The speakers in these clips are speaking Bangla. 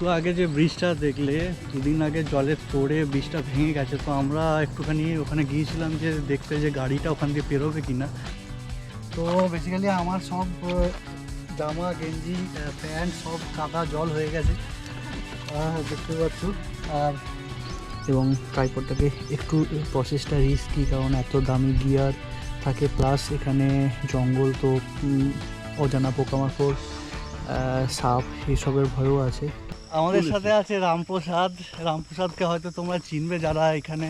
একটু আগে যে ব্রিজটা দেখলে, দুদিন আগে জলের তোড়ে ব্রিজটা ভেঙে গেছে, তো আমরা একটুখানি ওখানে গিয়েছিলাম যে দেখতে যে গাড়িটা ওখান দিয়ে পেরোবে কি না তো বেসিক্যালি আমার সব জামা, গেঞ্জি প্যান্ট সব কাদা জল হয়ে গেছে। দেখতে পাচ্ছ। আর এবং ট্রাইপডটাকে একটু প্রসেসটা রিস্কি কারণ এত দামি গিয়ার থাকে প্লাস এখানে জঙ্গল তো অজানা পোকামাকড় সাপ, এসবের ভয়ও আছে। আমাদের সাথে আছে রামপ্রসাদ। রামপ্রসাদকে হয়তো তোমরা চিনবে যারা এখানে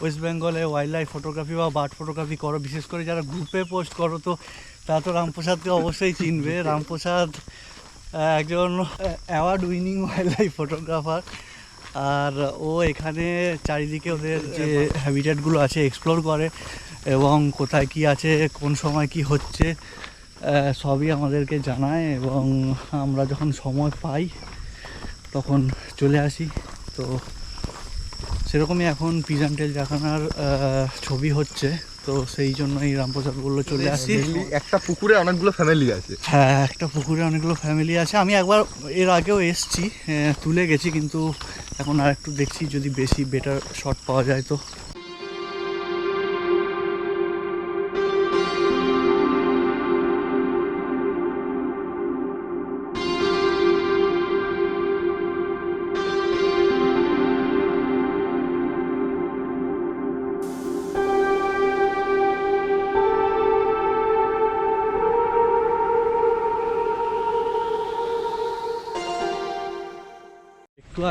ওয়েস্ট বেঙ্গলে ওয়াইল্ড লাইফ ফটোগ্রাফি বা বার্ড ফটোগ্রাফি করো বিশেষ করে যারা গ্রুপে পোস্ট করো তো তারা তো রামপ্রসাদকে অবশ্যই চিনবে। রামপ্রসাদ একজন award winning wild life photographer আর ও এখানে চারিদিকে ওদের যে হ্যাবিটেটগুলো আছে এক্সপ্লোর করে এবং কোথায় কি আছে কোন সময় কি হচ্ছে সবই আমাদেরকে জানায় এবং আমরা যখন সময় পাই তখন চলে আসি। তো সেরকমই এখন পিজান্টেল জাকানার ছবি হচ্ছে। তো সেই জন্য এই রামপ্রসাদ বলল চলে আসি। একটা পুকুরে অনেকগুলো ফ্যামিলি আছে। হ্যাঁ একটা পুকুরে অনেকগুলো ফ্যামিলি আছে। আমি একবার এর আগেও এসছি তুলে গেছি কিন্তু এখন আর একটু দেখছি যদি বেশি বেটার শট পাওয়া যায় তো।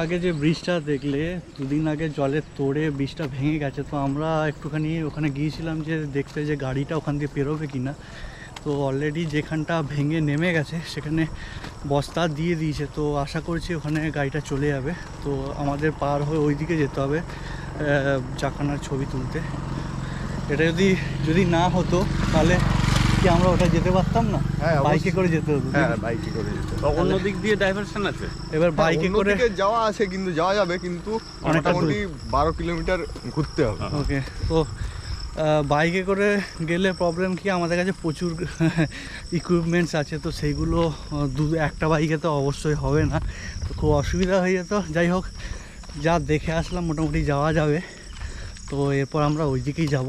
আগে যে ব্রিজটা দেখলে, দুদিন আগে জলের তোড়ে ব্রিজটা ভেঙে গেছে, তো আমরা একটুখানি ওখানে গিয়েছিলাম যে দেখতে যে গাড়িটা ওখান দিয়ে পেরোবে কি না তো অলরেডি যেখানটা ভেঙে নেমে গেছে, সেখানে বস্তা দিয়ে দিয়েছে। তো আশা করছি ওখানে গাড়িটা চলে যাবে। তো আমাদের পার হয়ে ওই দিকে যেতে হবে জাকানার ছবি তুলতে। এটা যদি যদি না হতো, তাহলে কি আমরা ওটা যেতে পারতাম না? হ্যাঁ, বাইকে করে যেতে হতো হ্যাঁ বাইকে করে যেতে। অন্য দিক দিয়ে ডাইভারশন আছে। এবার হ্যাঁ, বাইকে করে যাওয়া আছে কিন্তু যাওয়া যাবে কিন্তু মোটামুটি বারো কিলোমিটার ঘুরতে হবে। ওকে তো বাইকে করে গেলে প্রবলেম কি? আমাদের কাছে প্রচুর ইকুইপমেন্টস আছে তো সেইগুলো দু একটা বাইকে তো অবশ্যই হবে না। তো খুব অসুবিধা হয়ে যেত। যাই হোক যা দেখে আসলাম মোটামুটি যাওয়া যাবে। তো এরপর আমরা ওই দিকেই যাব।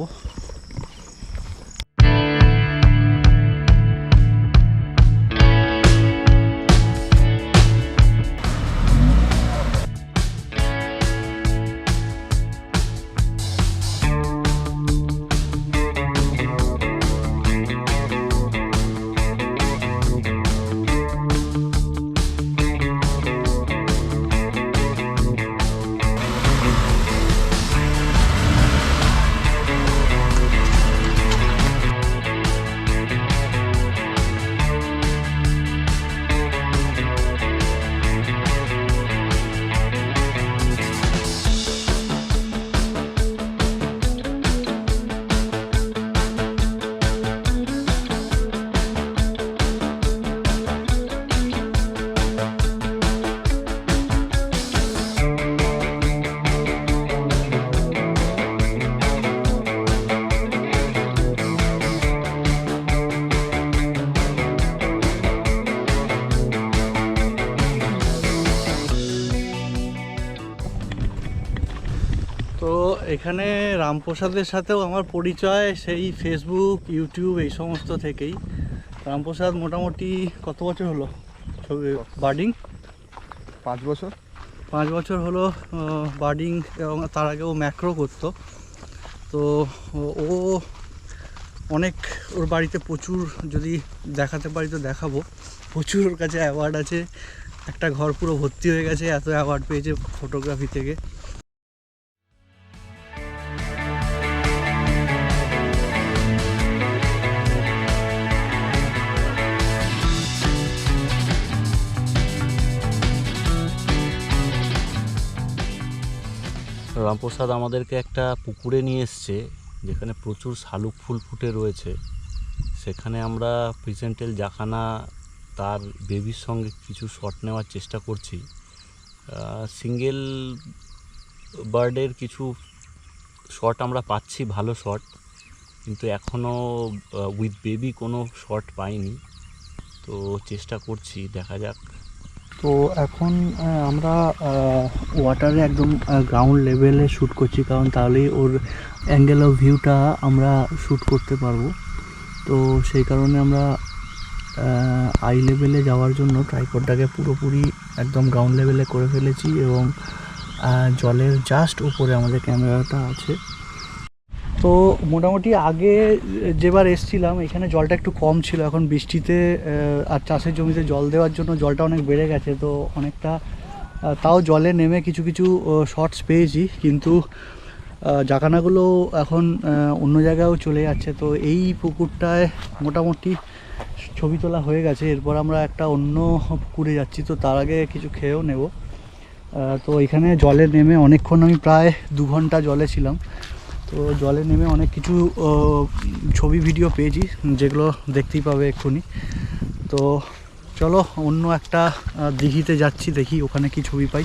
এখানে রামপ্রসাদের সাথেও আমার পরিচয় সেই ফেসবুক ইউটিউব এই সমস্ত থেকেই। রামপ্রসাদ মোটামুটি কত বছর হলো? ছবি বার্ডিং? পাঁচ বছর। পাঁচ বছর হলো বার্ডিং এবং তার আগে ও ম্যাক্রো করতো। তো ও- অনেক ওর বাড়িতে প্রচুর যদি দেখাতে পারি তো দেখাবো। প্রচুর ওর কাছে অ্যাওয়ার্ড আছে। একটা ঘর পুরো ভর্তি হয়ে গেছে এত অ্যাওয়ার্ড পেয়েছে ফটোগ্রাফি থেকে। রামপ্রসাদ আমাদেরকে একটা পুকুরে নিয়ে এসছে, যেখানে প্রচুর শালুক ফুল ফুটে রয়েছে। সেখানে আমরা প্রিসেন্টেল জাখানা তার বেবির সঙ্গে কিছু শট নেওয়ার চেষ্টা করছি। সিঙ্গেল বার্ডের কিছু শট আমরা পাচ্ছি, ভালো শট। কিন্তু এখনও উইথ বেবি কোনো শট পাইনি। তো চেষ্টা করছি, দেখা যাক। তো এখন আমরা ওয়াটারে একদম গ্রাউন্ড লেভেলে শ্যুট করছি, কারণ তাহলেই ওর অ্যাঙ্গেল অফ ভিউটা আমরা শ্যুট করতে পারব। তো সেই কারণে আমরা আই লেভেলে যাওয়ার জন্য ট্রাইপডটাকে পুরোপুরি একদম গ্রাউন্ড লেভেলে করে ফেলেছি এবং জলের জাস্ট উপরে আমাদের ক্যামেরাটা আছে। তো মোটামুটি আগে যেবার এসছিলাম, এখানে জলটা একটু কম ছিল। এখন বৃষ্টিতে আর চাষের জমিতে জল দেওয়ার জন্য জলটা অনেক বেড়ে গেছে। তো অনেকটা তাও জলে নেমে কিছু কিছু শর্টস পেয়েছি। কিন্তু জাকানাগুলো এখন অন্য জায়গায়ও চলে যাচ্ছে। তো এই পুকুরটায় মোটামুটি ছবি তোলা হয়ে গেছে। এরপর আমরা একটা অন্য পুকুরে যাচ্ছি। তো তার আগে কিছু খেয়েও নেব। তো এখানে জলে নেমে অনেকক্ষণ আমি প্রায় দু ঘণ্টা জলে ছিলাম। তো জলে নেমে অনেক কিছু ছবি ভিডিও পেয়েছি, যেগুলো দেখতেই পাবে এক্ষুনি। তো চলো অন্য একটা দিঘিতে যাচ্ছি, দেখি ওখানে কি ছবি পাই।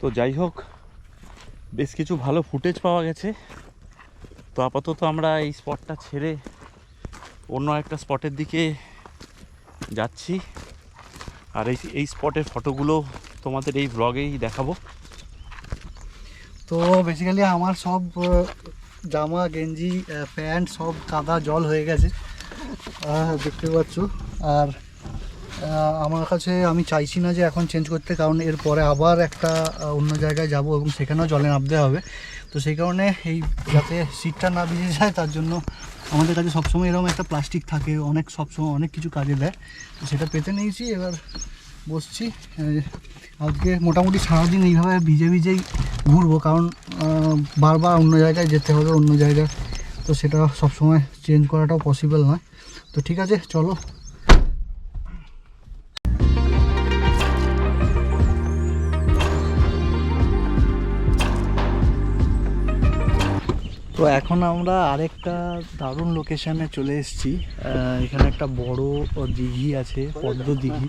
তো যাই হোক, বেশ কিছু ভালো ফুটেজ পাওয়া গেছে। তো আপাতত আমরা এই স্পটটা ছেড়ে অন্য একটা স্পটের দিকে যাচ্ছি। আর এই এই স্পটের ফটোগুলো তোমাদের এই ব্লগেই দেখাবো। তো বেসিক্যালি আমার সব জামা, গেঞ্জি প্যান্ট সব কাদা, জল হয়ে গেছে। দেখতে পাচ্ছ। আর আমার কাছে আমি চাইছি না যে এখন চেঞ্জ করতে, কারণ এরপরে আবার একটা অন্য জায়গায় যাব এবং সেখানেও জলে নামতে হবে। তো সেই কারণে এই, যাতে সিটটা না ভিজে যায়, তার জন্য আমাদের কাছে সবসময় এরকম একটা প্লাস্টিক থাকে, অনেক সবসময় অনেক কিছু কাজে দেয়। তো সেটা পেতে নিয়েছি। এবার বসছি। আজকে মোটামুটি সারাদিন এইভাবে ভিজে ভিজেই ঘুরবো, কারণ বারবার অন্য জায়গায় যেতে হবে, অন্য জায়গায়। তো সেটা সবসময় চেঞ্জ করাটাও পসিবল নয়। তো ঠিক আছে, চলো। তো এখন আমরা আরেকটা দারুণ লোকেশনে চলে এসেছি। এখানে একটা বড় দিঘি আছে, পদ্ম দিঘি।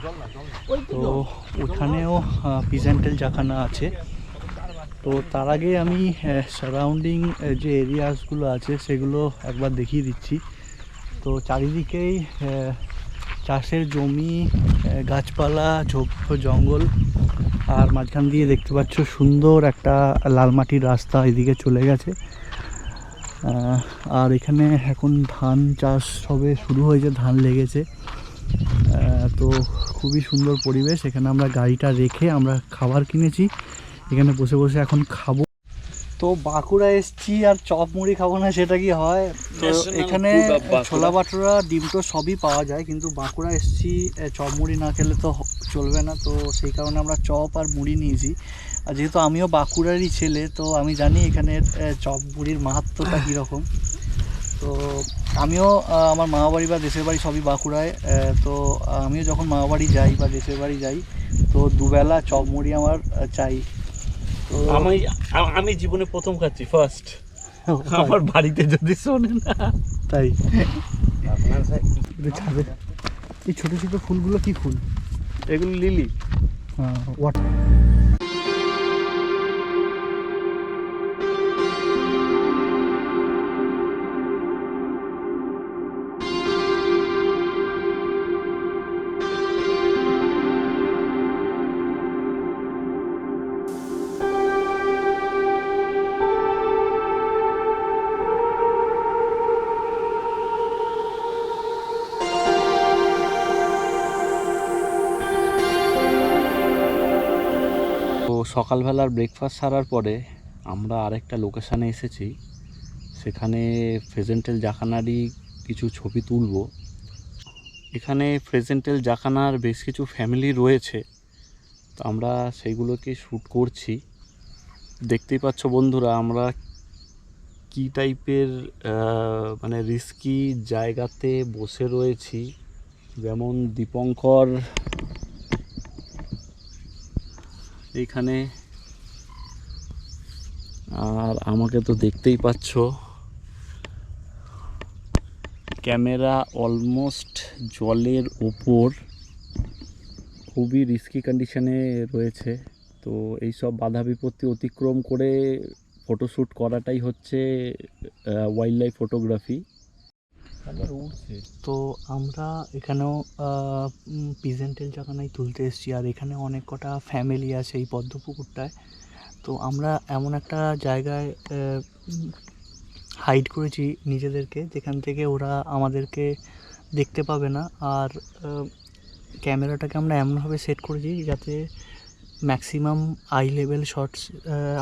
তো ওখানেও পিজেন্টেল জাখানা আছে। তো তার আগে আমি সারাউন্ডিং যে এরিয়াসগুলো আছে সেগুলো একবার দেখিয়ে দিচ্ছি। তো চারিদিকেই চাষের জমি গাছপালা, ঝোপ, জঙ্গল, আর মাঝখান দিয়ে দেখতে পাচ্ছ সুন্দর একটা লাল মাটির রাস্তা এদিকে চলে গেছে। আর এখানে এখন ধান চাষ সবে শুরু হয়েছে ধান লেগেছে। তো খুবই সুন্দর পরিবেশ। এখানে আমরা গাড়িটা রেখে আমরা খাবার কিনেছি। এখানে বসে বসে এখন খাব। তো বাঁকুড়া এসছি আর চপ মুড়ি খাব না সেটা কি হয়? তো এখানে। ছোলা বাটুরা ডিম তো সবই পাওয়া যায় কিন্তু বাঁকুড়া এসছি চপ মুড়ি না খেলে তো চলবে না। তো সেই কারণে আমরা চপ আর মুড়ি নিয়েছি। আর যেহেতু আমিও বাঁকুড়ারই ছেলে তো আমি জানি এখানের চপ মুড়ির মাহাত্ম্যটা কীরকম। তো আমিও আমার মামা বাড়ি বা দেশের বাড়ি সবই বাঁকুড়ায় তো আমিও যখন মামা বাড়ি যাই বা দেশের বাড়ি যাই তো দুবেলা চপ মুড়ি আমার চাই। তো আমি আমি জীবনে প্রথম খাচ্ছি ফার্স্ট আমার বাড়িতে যদি শোনে না। তাই? ছাদে এই ছোটো ছোটো ফুলগুলো কি ফুল? এগুলো লিলি। হ্যাঁ ওয়াটার সকালবেলার ব্রেকফাস্ট সারার পরে আমরা আরেকটা লোকেশানে এসেছি। সেখানে ফ্রেজেন্টেল জাকানারই কিছু ছবি তুলব। এখানে ফ্রেজেন্টেল জাকানার বেশ কিছু ফ্যামিলি রয়েছে। তো আমরা সেইগুলোকে শ্যুট করছি। দেখতেই পাচ্ছ বন্ধুরা, আমরা কী টাইপের মানে রিস্কি জায়গাতে বসে রয়েছি। যেমন দীপঙ্কর এইখানে আর আমাকে তো দেখতেই পাচ্ছ। ক্যামেরা অলমোস্ট জলের ওপর। খুবই রিস্কি কন্ডিশনে রয়েছে। তো এইসব বাধা বিপত্তি অতিক্রম করে ফটোশ্যুট করাটাই হচ্ছে ওয়াইল্ড লাইফ ফটোগ্রাফি তো আমরা এখানেও পিজেন্টেল জায়গানায় তুলতে এসেছি। আর এখানে অনেক কটা ফ্যামিলি আছে এই পদ্মপুকুরটায়। তো আমরা এমন একটা জায়গায় হাইড করেছি নিজেদেরকে, যেখান থেকে ওরা আমাদেরকে দেখতে পাবে না। আর ক্যামেরাটাকে আমরা এমনভাবে সেট করেছি যাতে ম্যাক্সিমাম আই লেভেল শটস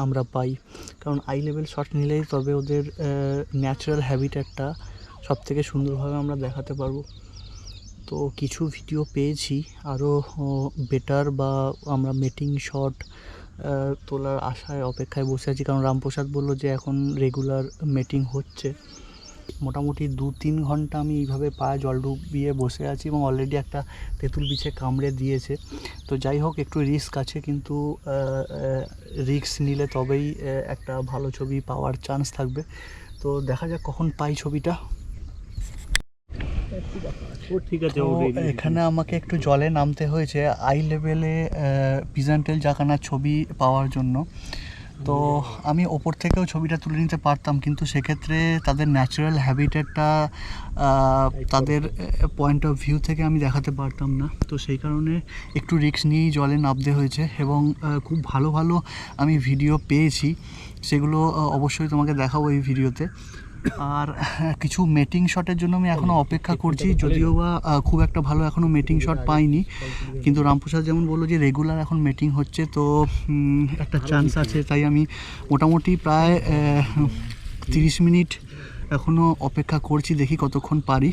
আমরা পাই। কারণ আই লেভেল শট নিলেই তবে ওদের ন্যাচারাল হ্যাবিটেটটা সব থেকে সুন্দরভাবে আমরা দেখাতে পারব। তো কিছু ভিডিও পেয়েছি আরও বেটার বা আমরা মেটিং শট তোলার আশায়, অপেক্ষায় বসে আছি। কারণ রামপ্রসাদ বলল যে এখন রেগুলার মিটিং হচ্ছে। মোটামুটি দু তিন ঘণ্টা আমি এইভাবে পায়ে জল ডুবিয়ে বসে আছি এবং অলরেডি একটা তেঁতুল বিছে কামড়ে দিয়েছে। তো যাই হোক, একটু রিস্ক আছে কিন্তু রিস্ক নিলে তবেই একটা ভালো ছবি পাওয়ার চান্স থাকবে। তো দেখা যাক কখন পাই ছবিটা ও ঠিক আছে তো ও ready। এখানে আমাকে একটু জলে নামতে হয়েছে। আই লেভেলে পিজান্টেল জাকানার ছবি পাওয়ার জন্য। তো আমি ওপর থেকেও ছবিটা তুলে নিতে পারতাম কিন্তু সেক্ষেত্রে তাদের ন্যাচারাল হ্যাবিটেটটা তাদের পয়েন্ট অফ ভিউ থেকে আমি দেখাতে পারতাম না। তো সেই কারণে একটু রিস্ক নিয়েই জলে নামতে হয়েছে এবং খুব ভালো ভালো আমি ভিডিও পেয়েছি। সেগুলো অবশ্যই তোমাকে দেখাবো এই ভিডিওতে আর কিছু মেটিং শটের জন্য আমি এখনও অপেক্ষা করছি, যদিও বা খুব একটা ভালো এখনও মেটিং শট পাইনি। কিন্তু রামপ্রসাদ যেমন বলল যে রেগুলার এখন মেটিং হচ্ছে, তো একটা চান্স আছে। তাই আমি মোটামুটি প্রায় তিরিশ মিনিট এখনও অপেক্ষা করছি দেখি কতক্ষণ পারি।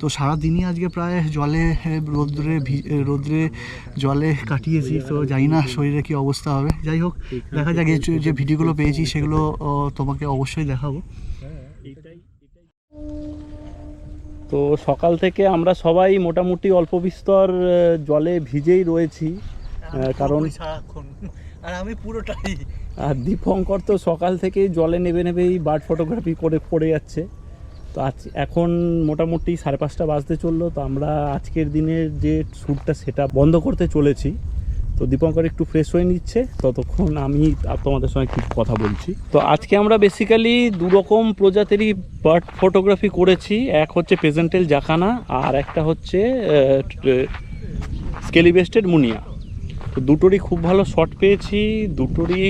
তো সারাদিনই আজকে প্রায় জলে রোদ্রে রোদ্রে জলে কাটিয়েছি তো জানি না শরীরে কী অবস্থা হবে। যাই হোক দেখা যাক যে ভিডিওগুলো পেয়েছি সেগুলো তোমাকে অবশ্যই দেখাবো। তো সকাল থেকে আমরা সবাই মোটামুটি অল্প বিস্তর জলে ভিজেই রয়েছি। কারণ- সারাক্ষণ আর আমি পুরোটাই আর দীপঙ্কর তো সকাল থেকেই জলে নেবে নেবেই বার্ড ফটোগ্রাফি করে পড়ে যাচ্ছে। তো আজ এখন মোটামুটি সাড়ে পাঁচটা বাজতে চলল, তো আমরা আজকের দিনের যে শ্যুটটা সেটা বন্ধ করতে চলেছি। তো দীপঙ্কর একটু ফ্রেশ হয়ে নিচ্ছে, ততক্ষণ আমি তোমাদের সঙ্গে কিছু কথা বলছি। তো আজকে আমরা বেসিক্যালি দু রকম প্রজাতিরই বার্ড ফটোগ্রাফি করেছি, এক হচ্ছে প্রেজেন্টেল জাকানা আর একটা হচ্ছে স্কেলিবেস্টেড মুনিয়া। তো দুটোরই খুব ভালো শট পেয়েছি, দুটোরই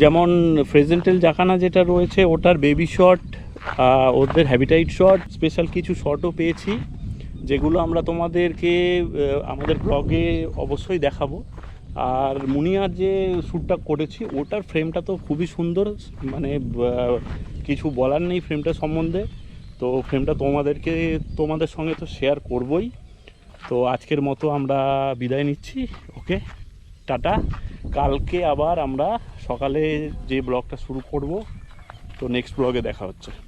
যেমন ফ্রেজেন্টেল জাকানা যেটা রয়েছে, ওটার বেবি শট ওদের হ্যাবিটাইট শট স্পেশাল কিছু শটও পেয়েছি, যেগুলো আমরা তোমাদেরকে আমাদের ব্লগে অবশ্যই দেখাবো। আর মুনিয়ার যে শ্যুটটা করেছি, ওটার ফ্রেমটা তো খুবই সুন্দর মানে কিছু বলার নেই ফ্রেমটা সম্বন্ধে। তো ফ্রেমটা তোমাদেরকে, তোমাদের সঙ্গে তো শেয়ার করবই। তো আজকের মতো আমরা বিদায় নিচ্ছি। ওকে? টাটা। কালকে আবার আমরা সকালে যে ব্লগটা শুরু করব, তো নেক্সট ব্লগে দেখা হচ্ছে।